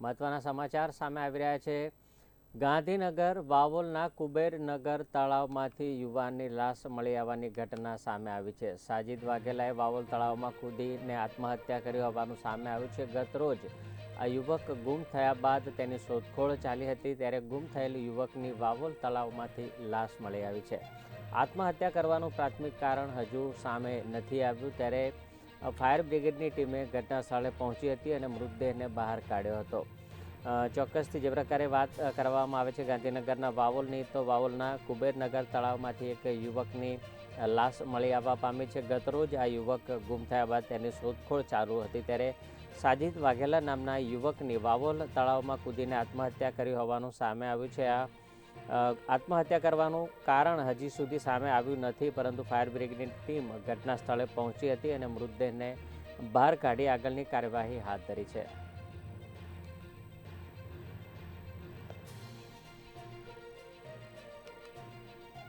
મહત્વના સમાચાર સામે આવી રહ્યા છે. ગાંધીનગર વાવોલના કુબેરનગર તળાવમાંથી યુવાનની લાશ મળી આવવાની ઘટના સામે આવી છે. સાજિદ વાઘેલાએ વાવોલ તળાવમાં કૂદીને આત્મહત્યા કરી હોવાનું સામે આવ્યું છે. ગત રોજ આ યુવક ગુમ થયા બાદ તેની શોધખોળ ચાલી હતી, ત્યારે ગુમ થયેલ યુવકની વાવોલ તળાવમાંથી લાશ મળી આવી છે. આત્મહત્યા કરવાનું પ્રાથમિક કારણ હજુ સામે નથી આવ્યું, ત્યારે ફાયર બ્રિગેડની ટીમે ઘટના સ્થળે પહોંચી હતી અને મૃતદેહને બહાર કાઢ્યો હતો. ચોક્કસથી જે પ્રકારે વાત કરવામાં આવે છે, ગાંધીનગરના વાવોલની, તો વાવોલના કુબેરનગર તળાવમાંથી એક યુવકની લાશ મળી આવવા પામી છે. ગતરોજ આ યુવક ગુમ થયા બાદ તેની શોધખોળ ચાલુ હતી. ત્યારે સાજિદ વાઘેલા નામના યુવકની વાવોલ તળાવમાં કૂદીને આત્મહત્યા કરી હોવાનું સામે આવ્યું છે. આ આત્મહત્યા કરવાનું કારણ હજી સુધી સામે આવ્યું નથી, પરંતુ ફાયર બ્રિગેડની ટીમ ઘટના સ્થળે પહોંચી હતી અને મૃતદેહને બહાર કાઢી આગળની કાર્યવાહી હાથ ધરી છે.